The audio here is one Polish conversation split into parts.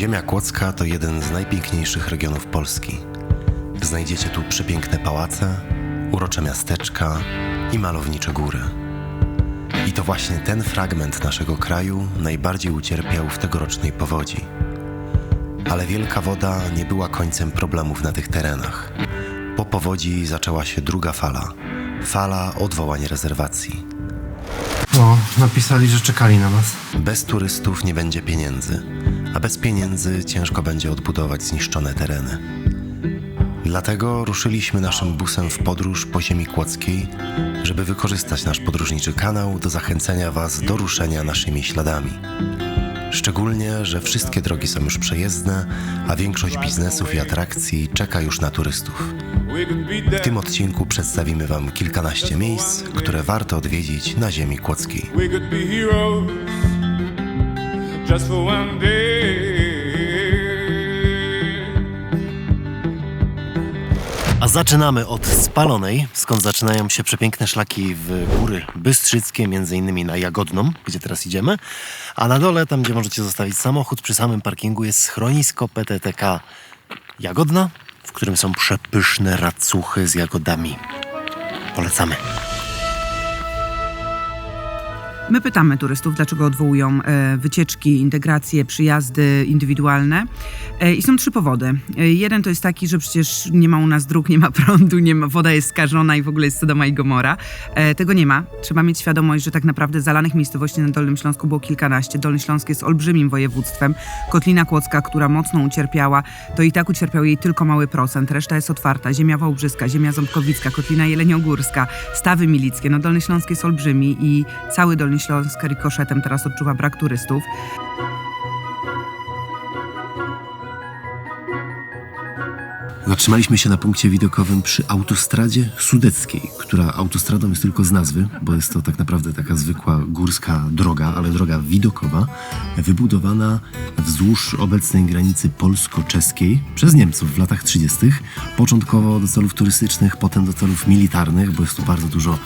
Ziemia Kłodzka to jeden z najpiękniejszych regionów Polski. Znajdziecie tu przepiękne pałace, urocze miasteczka i malownicze góry. I to właśnie ten fragment naszego kraju najbardziej ucierpiał w tegorocznej powodzi. Ale wielka woda nie była końcem problemów na tych terenach. Po powodzi zaczęła się druga fala fala odwołań rezerwacji. O, napisali, że czekali na nas. Bez turystów nie będzie pieniędzy, a bez pieniędzy ciężko będzie odbudować zniszczone tereny. Dlatego ruszyliśmy naszym busem w podróż po ziemi kłodzkiej, żeby wykorzystać nasz podróżniczy kanał do zachęcenia Was do ruszenia naszymi śladami. Szczególnie, że wszystkie drogi są już przejezdne, a większość biznesów i atrakcji czeka już na turystów. W tym odcinku przedstawimy Wam kilkanaście miejsc, które warto odwiedzić na ziemi kłodzkiej. Just for one day. Zaczynamy od Spalonej, skąd zaczynają się przepiękne szlaki w góry bystrzyckie, między innymi na Jagodną, gdzie teraz idziemy. A na dole, tam gdzie możecie zostawić samochód, przy samym parkingu jest schronisko PTTK Jagodna, w którym są przepyszne racuchy z jagodami. Polecamy. My pytamy turystów, dlaczego odwołują e, wycieczki, integracje, przyjazdy indywidualne. E, I są trzy powody. E, jeden to jest taki, że przecież nie ma u nas dróg, nie ma prądu, nie ma, woda jest skażona i w ogóle jest Sodoma i Gomora. Tego nie ma. Trzeba mieć świadomość, że tak naprawdę zalanych miejscowości na Dolnym Śląsku było kilkanaście. Dolny Śląsk jest olbrzymim województwem. Kotlina Kłodzka, która mocno ucierpiała, to i tak ucierpiał jej tylko mały procent. Reszta jest otwarta. Ziemia Wałbrzyska, ziemia Ząbkowicka, Kotlina Jeleniogórska, Stawy Milickie. No Dolny Śląsk jest olbrzymi i cały Dolny Śląsk rikoszetem teraz odczuwa brak turystów. Zatrzymaliśmy się na punkcie widokowym przy autostradzie sudeckiej, która autostradą jest tylko z nazwy, bo jest to tak naprawdę taka zwykła górska droga, ale droga widokowa, wybudowana wzdłuż obecnej granicy polsko-czeskiej przez Niemców w latach 30. Początkowo do celów turystycznych, potem do celów militarnych, bo jest tu bardzo dużo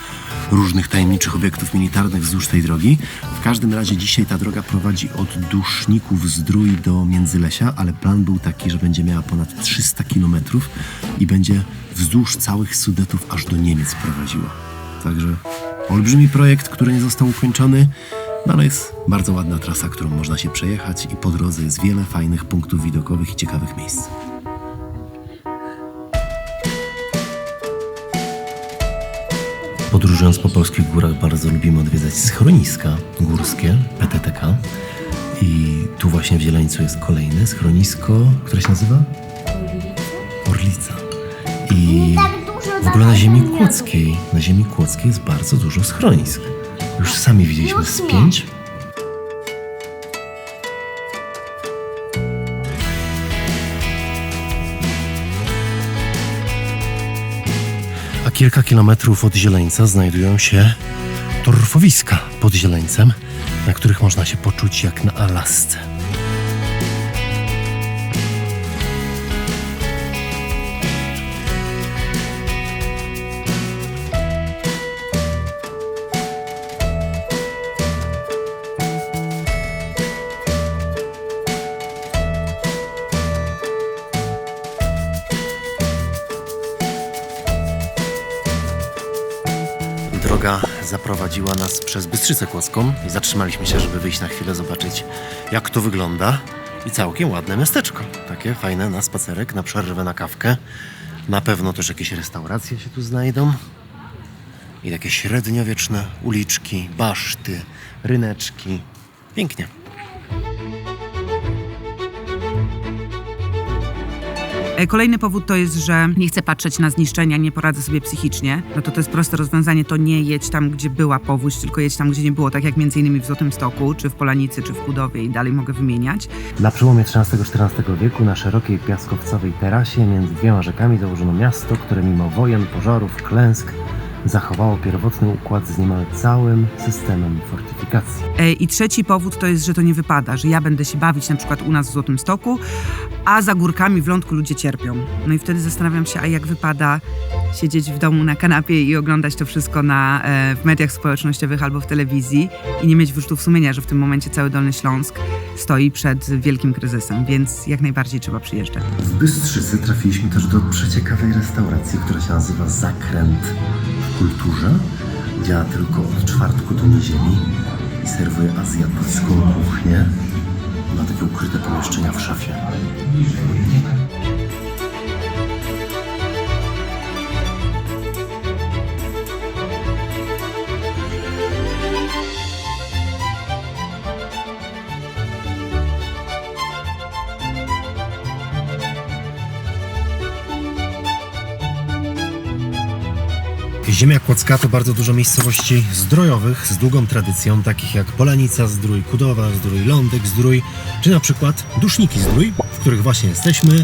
różnych tajemniczych obiektów militarnych wzdłuż tej drogi. W każdym razie dzisiaj ta droga prowadzi od Duszników Zdrój do Międzylesia, ale plan był taki, że będzie miała ponad 300 km i będzie wzdłuż całych Sudetów aż do Niemiec prowadziła. Także olbrzymi projekt, który nie został ukończony, no ale jest bardzo ładna trasa, którą można się przejechać i po drodze jest wiele fajnych punktów widokowych i ciekawych miejsc. Podróżując po polskich górach bardzo lubimy odwiedzać schroniska górskie PTTK i tu właśnie w Zieleńcu jest kolejne schronisko, które się nazywa? Orlica. I w ogóle na ziemi kłodzkiej, na ziemi kłodzkiej jest bardzo dużo schronisk. Już sami widzieliśmy z pięć. A kilka kilometrów od Zieleńca znajdują się torfowiska pod Zieleńcem, na których można się poczuć jak na Alasce. Droga zaprowadziła nas przez Bystrzycę Kłodzką i zatrzymaliśmy się, żeby wyjść na chwilę, zobaczyć jak to wygląda. I całkiem ładne miasteczko. Takie fajne na spacerek, na przerwę, na kawkę. Na pewno też jakieś restauracje się tu znajdą. I takie średniowieczne uliczki, baszty, ryneczki. Pięknie. Kolejny powód to jest, że nie chcę patrzeć na zniszczenia, nie poradzę sobie psychicznie. No to to jest proste rozwiązanie, to nie jedź tam, gdzie była powódź, tylko jedź tam, gdzie nie było, tak jak między innymi w Złotym Stoku, czy w Polanicy, czy w Kudowie i dalej mogę wymieniać. Na przełomie XIII-XIV wieku na szerokiej piaskowcowej terasie między dwiema rzekami założono miasto, które mimo wojen, pożarów, klęsk zachowało pierwotny układ z niemal całym systemem fortyfikacji. E, I trzeci powód to jest, że to nie wypada, że ja będę się bawić na przykład u nas w Złotym Stoku, a za górkami w lądku ludzie cierpią. No i wtedy zastanawiam się, a jak wypada siedzieć w domu na kanapie i oglądać to wszystko na, e, w mediach społecznościowych albo w telewizji i nie mieć wyrzutów sumienia, że w tym momencie cały Dolny Śląsk stoi przed wielkim kryzysem, więc jak najbardziej trzeba przyjeżdżać. W Bystrzycy trafiliśmy też do przeciekawej restauracji, która się nazywa Zakręt Kulturze. Działa tylko od czwartku do niedzieli i serwuje azjatycką kuchnię. Ma takie ukryte pomieszczenia w szafie. Ziemia Kłodzka to bardzo dużo miejscowości zdrojowych z długą tradycją, takich jak Polanica Zdrój, Kudowa Zdrój, Lądek Zdrój, czy na przykład Duszniki Zdrój, w których właśnie jesteśmy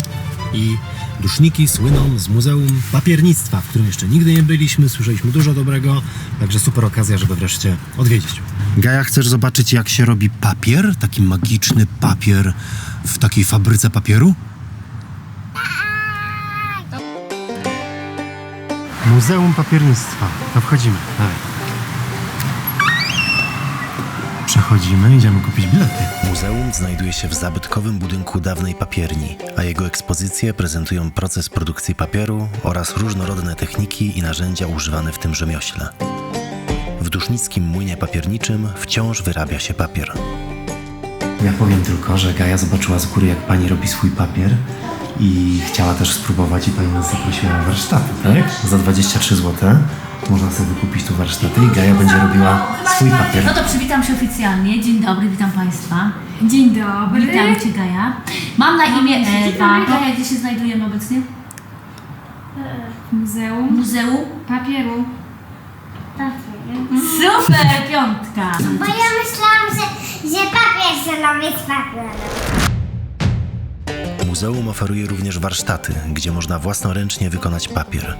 i Duszniki słyną z Muzeum Papiernictwa, w którym jeszcze nigdy nie byliśmy, słyszeliśmy dużo dobrego, także super okazja, żeby wreszcie odwiedzić. Gaja, chcesz zobaczyć jak się robi papier? Taki magiczny papier w takiej fabryce papieru? Muzeum Papiernictwa. To wchodzimy. Dawaj. Przechodzimy, idziemy kupić bilety. Muzeum znajduje się w zabytkowym budynku dawnej papierni, a jego ekspozycje prezentują proces produkcji papieru oraz różnorodne techniki i narzędzia używane w tym rzemiośle. W dusznickim młynie papierniczym wciąż wyrabia się papier. Ja powiem tylko, że Gaja zobaczyła z góry, jak pani robi swój papier i chciała też spróbować i pani nas zaprosiła na warsztaty, tak? Za 23 zł można sobie wykupić tu warsztaty i Gaja będzie robiła swój papier. No to przywitam się oficjalnie. Dzień dobry, witam Państwa. Dzień dobry. Witam Cię, Gaja. Mam na imię Ewa. Gaja, gdzie się znajdujemy obecnie? Muzeum Muzeum. Papieru. Super, piątka. Bo ja myślałam, że, że papier się robi z papieru. Muzeum oferuje również warsztaty, gdzie można własnoręcznie wykonać papier.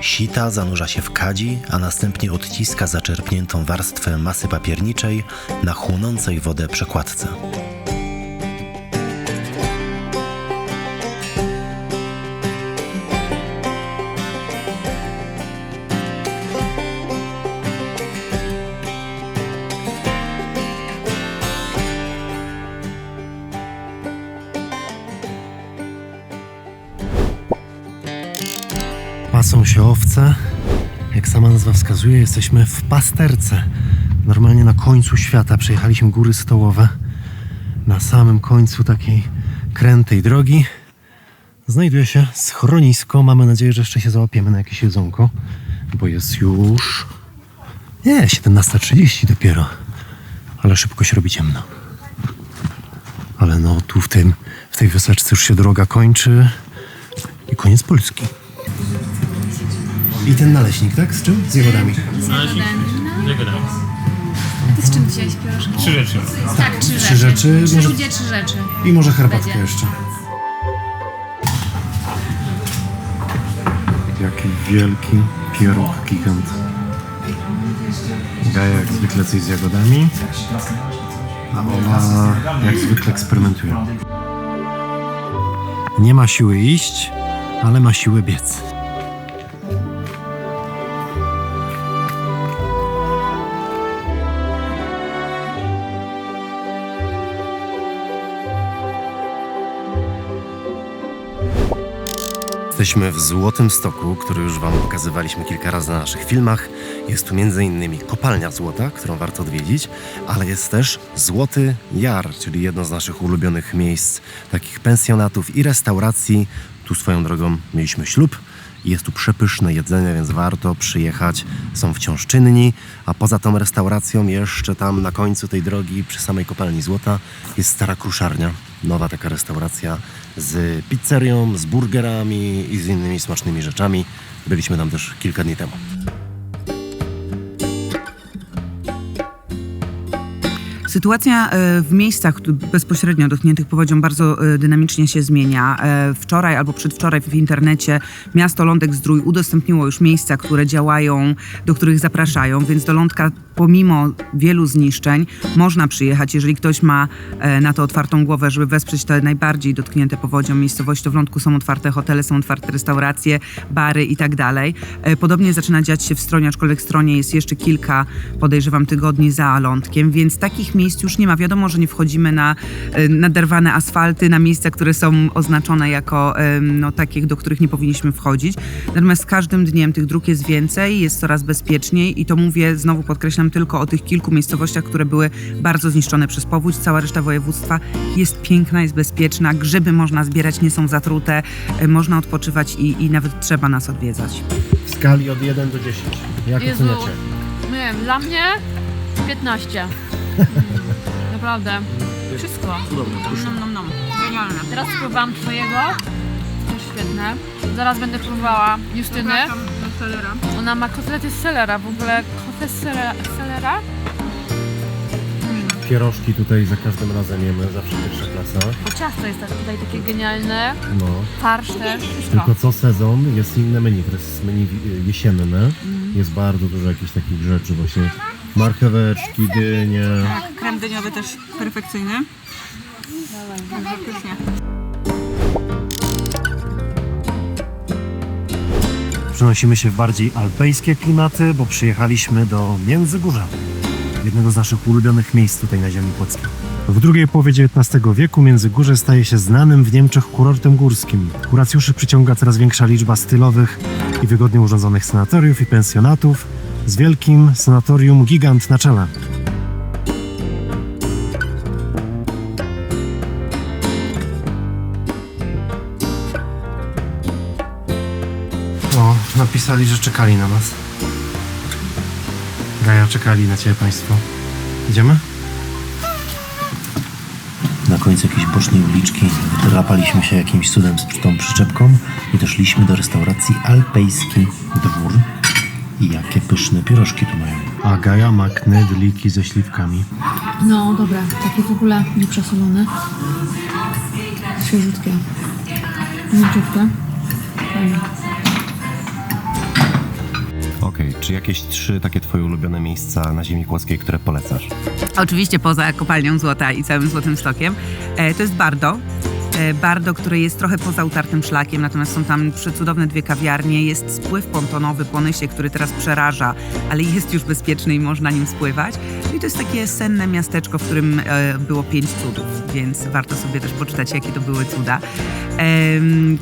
Sita zanurza się w kadzi, a następnie odciska zaczerpniętą warstwę masy papierniczej na chłonącej wodę przekładce. Pasą się owce. Jak sama nazwa wskazuje, jesteśmy w pasterce. Normalnie na końcu świata przejechaliśmy góry stołowe. Na samym końcu takiej krętej drogi znajduje się schronisko. Mamy nadzieję, że jeszcze się załapiemy na jakieś jedzonko, bo jest już... Nie, 17.30 dopiero. Ale szybko się robi ciemno. Ale no, tu w, tym, w tej wyseczce już się droga kończy i koniec Polski. I ten naleśnik, tak? Z czym? Z jagodami. Ty z czym dzisiaj śpiewasz? Trzy rzeczy. Tak, trzy, Trzy rzeczy, Trzy może- ludzie, trzy rzeczy. I może herbatkę Będzie. jeszcze. Jaki wielki pieróg gigant. Gaja jak zwykle coś z jagodami, a Ola jak zwykle eksperymentuje. Nie ma siły iść, ale ma siłę biec. Jesteśmy w Złotym Stoku, który już Wam pokazywaliśmy kilka razy na naszych filmach. Jest tu m.in. kopalnia złota, którą warto odwiedzić, ale jest też Złoty Jar, czyli jedno z naszych ulubionych miejsc, takich pensjonatów i restauracji. Tu swoją drogą mieliśmy ślub. Jest tu przepyszne jedzenie, więc warto przyjechać. Są wciąż czynni, a poza tą restauracją jeszcze tam na końcu tej drogi, przy samej kopalni złota, jest stara kruszarnia. Nowa taka restauracja z pizzerią, z burgerami i z innymi smacznymi rzeczami. Byliśmy tam też kilka dni temu. Sytuacja e, w miejscach bezpośrednio dotkniętych powodzią bardzo e, dynamicznie się zmienia. E, Wczoraj albo przedwczoraj w internecie miasto Lądek Zdrój udostępniło już miejsca, które działają, do których zapraszają, więc do Lądka pomimo wielu zniszczeń można przyjechać, jeżeli ktoś ma e, na to otwartą głowę, żeby wesprzeć te najbardziej dotknięte powodzią miejscowości. To w Lądku są otwarte hotele, są otwarte restauracje, bary i tak dalej. E, Podobnie zaczyna dziać się w Stronie, aczkolwiek w Stronie jest jeszcze kilka, podejrzewam, tygodni za Lądkiem, więc takich miejsc już nie ma. Wiadomo, że nie wchodzimy na e, naderwane asfalty, na miejsca, które są oznaczone jako no, takie, do których nie powinniśmy wchodzić. Natomiast z każdym dniem tych dróg jest więcej, jest coraz bezpieczniej i to mówię, znowu podkreślam, tylko o tych kilku miejscowościach, które były bardzo zniszczone przez powódź. Cała reszta województwa jest piękna, jest bezpieczna, grzyby można zbierać, nie są zatrute, e, można odpoczywać i, i nawet trzeba nas odwiedzać. W skali od 1 do 10. Jak Jezu. oceniacie? Nie wiem, dla mnie 15. Naprawdę. Wszystko. Nom, nom, nom. Genialne. Teraz spróbowałam twojego. Też świetne. Zaraz będę próbowała Justyny. Ona ma kotlety z selera. W ogóle kotlet z selera. Selera? Pierożki tutaj za każdym razem jemy, zawsze pierwsza klasa. Bo ciasto jest tak- tutaj takie genialne. No. Farsz też. Wszystko. Tylko co sezon jest inne menu, to jest menu wi- jesienne. Jest bardzo dużo jakichś takich rzeczy właśnie. Marcheweczki, dynie. Krem dyniowy też perfekcyjny. Faktycznie. Przenosimy się w bardziej alpejskie klimaty, bo przyjechaliśmy do Międzygórza, jednego z naszych ulubionych miejsc tutaj na ziemi płockiej. W drugiej połowie XIX wieku Międzygórze staje się znanym w Niemczech kurortem górskim. Kuracjuszy przyciąga coraz większa liczba stylowych i wygodnie urządzonych sanatoriów i pensjonatów z wielkim sanatorium Gigant na czele. O, napisali, że czekali na nas. Gaja, czekali na ciebie państwo. Idziemy? Na końcu jakiejś bocznej uliczki drapaliśmy się jakimś cudem z tą przyczepką i doszliśmy do restauracji Alpejski Dwór. I jakie pyszne pierożki tu mają. A Gaja ma knedliki ze śliwkami. No dobra, takie w ogóle nieprzesolone. Świeżutkie. Mięciutkie. Fajnie. Okej, czy jakieś trzy takie twoje ulubione miejsca na ziemi kłodzkiej, które polecasz? Oczywiście poza kopalnią złota i całym Złotym Stokiem. E, to jest Bardo. E, Bardo, które jest trochę poza utartym szlakiem, natomiast są tam przecudowne dwie kawiarnie. Jest spływ pontonowy po Nysie, który teraz przeraża, ale jest już bezpieczny i można nim spływać. To jest takie senne miasteczko, w którym e, było pięć cudów, więc warto sobie też poczytać, jakie to były cuda.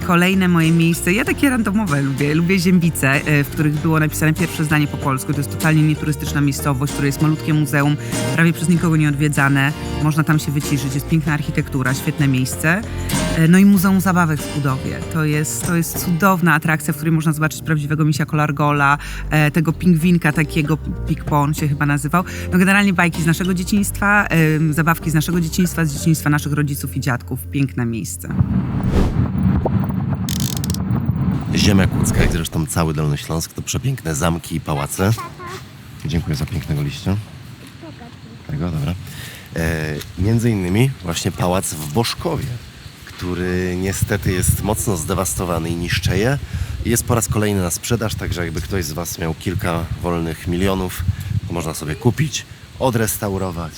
Kolejne moje miejsce, ja takie randomowe lubię. Lubię Ziębice, e, w których było napisane pierwsze zdanie po polsku. To jest totalnie nieturystyczna miejscowość, które jest malutkie muzeum, prawie przez nikogo nie odwiedzane. Można tam się wyciszyć, jest piękna architektura, świetne miejsce. E, No i Muzeum Zabawek w Kudowie. To jest, to jest cudowna atrakcja, w której można zobaczyć prawdziwego misia Kolargola, e, tego pingwinka takiego, Pig Pon się chyba nazywał. No generalnie bajki z naszego dzieciństwa, zabawki z naszego dzieciństwa, z dzieciństwa naszych rodziców i dziadków. Piękne miejsce. Ziemia kłodzka, jak zresztą cały Dolny Śląsk, to przepiękne zamki i pałace. Dziękuję za pięknego liścia. Tego, dobra. E, między innymi właśnie pałac w Boszkowie, który niestety jest mocno zdewastowany i niszczeje. Jest po raz kolejny na sprzedaż, także jakby ktoś z Was miał kilka wolnych milionów, to można sobie kupić, odrestaurować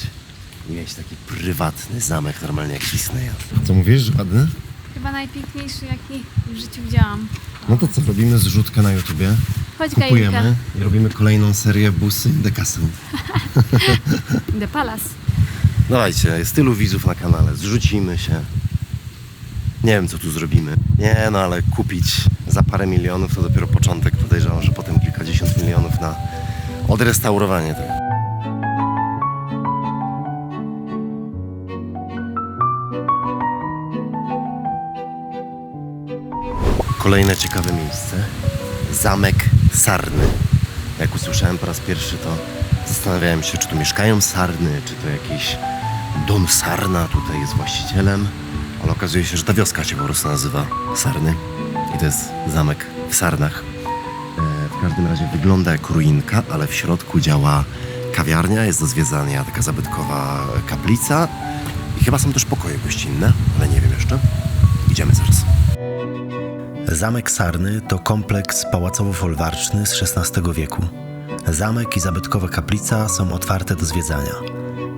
i mieć taki prywatny zamek, normalnie jak Disneya. Co mówisz, że ładny? Chyba najpiękniejszy, jaki w życiu widziałam. No to co, robimy zrzutkę na YouTubie, Chodź, kupujemy i robimy kolejną serię Busy The Castle. The Palace. Dawajcie, jest tylu widzów na kanale, zrzucimy się. Nie wiem, co tu zrobimy. Nie, no ale kupić za parę milionów to dopiero początek. Podejrzewam, że potem kilkadziesiąt milionów na odrestaurowanie tego. Kolejne ciekawe miejsce. Zamek Sarny. Jak usłyszałem po raz pierwszy, to zastanawiałem się, czy tu mieszkają Sarny, czy to jakiś Don Sarna tutaj jest właścicielem. Ale okazuje się, że ta wioska się po prostu nazywa Sarny. I to jest zamek w Sarnach. E, w każdym razie wygląda jak ruinka, ale w środku działa kawiarnia, jest do zwiedzania taka zabytkowa kaplica. I chyba są też pokoje gościnne, ale nie wiem jeszcze. Idziemy zaraz. Zamek Sarny to kompleks pałacowo-folwarczny z XVI wieku. Zamek i zabytkowa kaplica są otwarte do zwiedzania.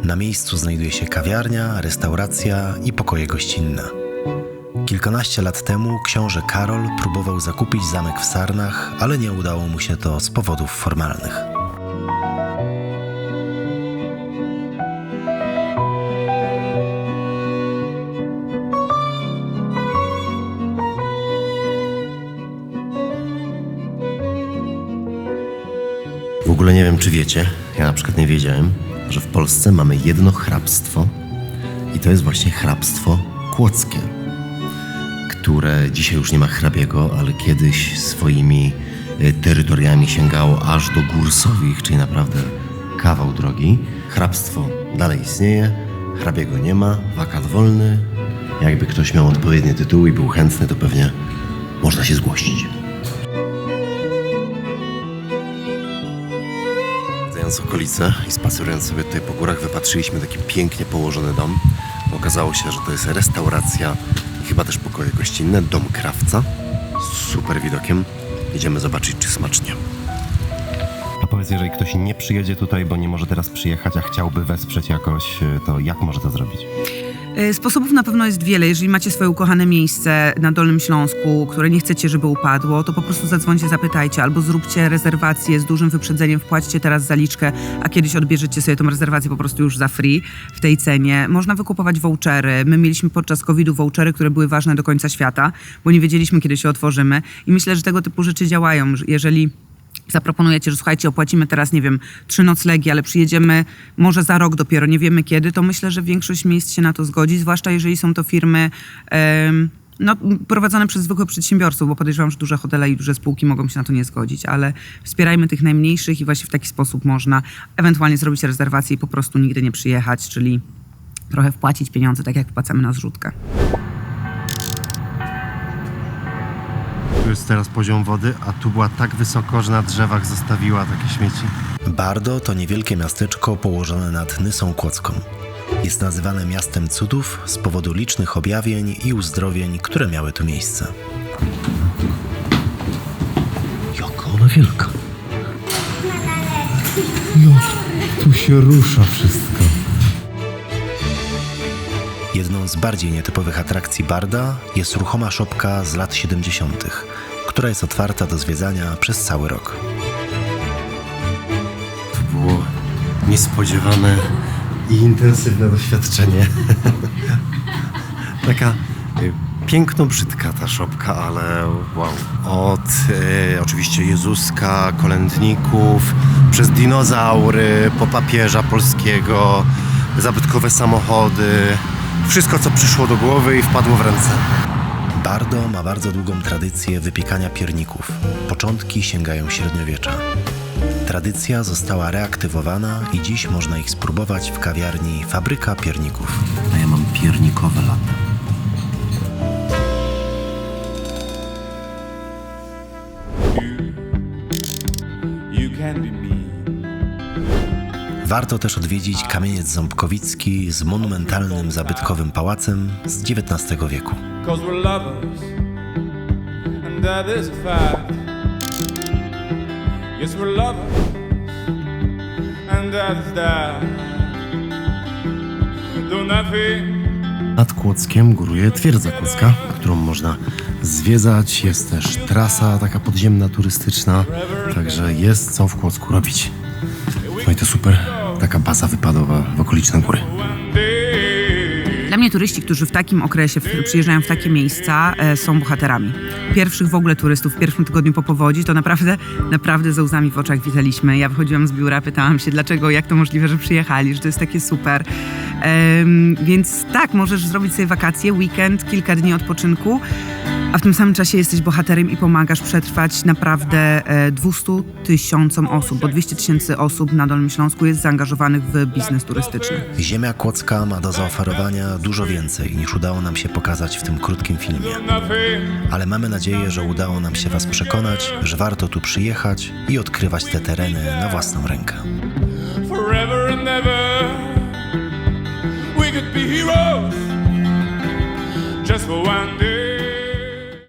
Na miejscu znajduje się kawiarnia, restauracja i pokoje gościnne. Kilkanaście lat temu książę Karol próbował zakupić zamek w Sarnach, ale nie udało mu się to z powodów formalnych. W ogóle nie wiem, czy wiecie, ja na przykład nie wiedziałem, że w Polsce mamy jedno hrabstwo i to jest właśnie hrabstwo kłodzkie, które dzisiaj już nie ma hrabiego, ale kiedyś swoimi e, terytoriami sięgało aż do gór Sowich, czyli naprawdę kawał drogi. Hrabstwo dalej istnieje, hrabiego nie ma, wakat wolny. Jakby ktoś miał odpowiednie tytuły i był chętny, to pewnie można się zgłosić. Zwiedzając okolice i spacerując sobie tutaj po górach, wypatrzyliśmy taki pięknie położony dom. Okazało się, że to jest restauracja i chyba też pokoje gościnne, dom krawca z super widokiem. Idziemy zobaczyć, czy smacznie. A powiedz, jeżeli ktoś nie przyjedzie tutaj, bo nie może teraz przyjechać, a chciałby wesprzeć jakoś, to jak może to zrobić? E, Sposobów na pewno jest wiele. Jeżeli macie swoje ukochane miejsce na Dolnym Śląsku, które nie chcecie, żeby upadło, to po prostu zadzwońcie, zapytajcie albo zróbcie rezerwację z dużym wyprzedzeniem, wpłaćcie teraz zaliczkę, a kiedyś odbierzecie sobie tą rezerwację po prostu już za free w tej cenie. Można wykupować vouchery. My mieliśmy podczas COVID-u vouchery, które były ważne do końca świata, bo nie wiedzieliśmy, kiedy się otworzymy i myślę, że tego typu rzeczy działają. że Jeżeli zaproponujecie, że słuchajcie, opłacimy teraz, nie wiem, trzy noclegi, ale przyjedziemy może za rok dopiero, nie wiemy kiedy, to myślę, że większość miejsc się na to zgodzi, zwłaszcza jeżeli są to firmy no, prowadzone przez zwykłych przedsiębiorców, bo podejrzewam, że duże hotele i duże spółki mogą się na to nie zgodzić, ale wspierajmy tych najmniejszych i właśnie w taki sposób można ewentualnie zrobić rezerwację i po prostu nigdy nie przyjechać, czyli trochę wpłacić pieniądze, tak jak wpłacamy na zrzutkę. Jest teraz poziom wody, a tu była tak wysoko, że na drzewach zostawiła takie śmieci. Bardo to niewielkie miasteczko położone nad Nysą Kłodzką. Jest nazywane miastem cudów z powodu licznych objawień i uzdrowień, które miały tu miejsce. Jaka ona wielka. tu się rusza wszystko. Z bardziej nietypowych atrakcji Barda jest ruchoma szopka z lat 70., która jest otwarta do zwiedzania przez cały rok. To było niespodziewane i intensywne doświadczenie. Taka y, piękno brzydka ta szopka, ale wow. Od y, oczywiście Jezuska, kolędników, przez dinozaury, po papieża polskiego, zabytkowe samochody. Wszystko, co przyszło do głowy i wpadło w ręce. Bardo ma bardzo długą tradycję wypiekania pierników. Początki sięgają średniowiecza. Tradycja została reaktywowana i dziś można ich spróbować w kawiarni Fabryka Pierników. A ja mam piernikowe lata. Warto też odwiedzić kamieniec ząbkowicki z monumentalnym zabytkowym pałacem z XIX wieku. Nad Kłodzkiem góruje twierdza kłodzka, którą można zwiedzać. Jest też trasa taka podziemna, turystyczna, także jest co w Kłodzku robić. No i to super, taka baza wypadowa w okoliczne góry. Dla mnie turyści, którzy w takim okresie w, przyjeżdżają w takie miejsca, e, są bohaterami. Pierwszych w ogóle turystów w pierwszym tygodniu po powodzi, to naprawdę, naprawdę ze łzami w oczach witaliśmy. Ja wychodziłam z biura, pytałam się, dlaczego, jak to możliwe, że przyjechali, że to jest takie super. Em, więc tak, możesz zrobić sobie wakacje, weekend, kilka dni odpoczynku, a w tym samym czasie jesteś bohaterem i pomagasz przetrwać naprawdę e, 200 tysiącom osób, bo 200 tysięcy osób na Dolnym Śląsku jest zaangażowanych w biznes turystyczny. Ziemia Kłodzka ma do zaoferowania dużo więcej niż udało nam się pokazać w tym krótkim filmie. Ale mamy nadzieję, że udało nam się Was przekonać, że warto tu przyjechać i odkrywać te tereny na własną rękę. forever and ever. We could be heroes just for one day.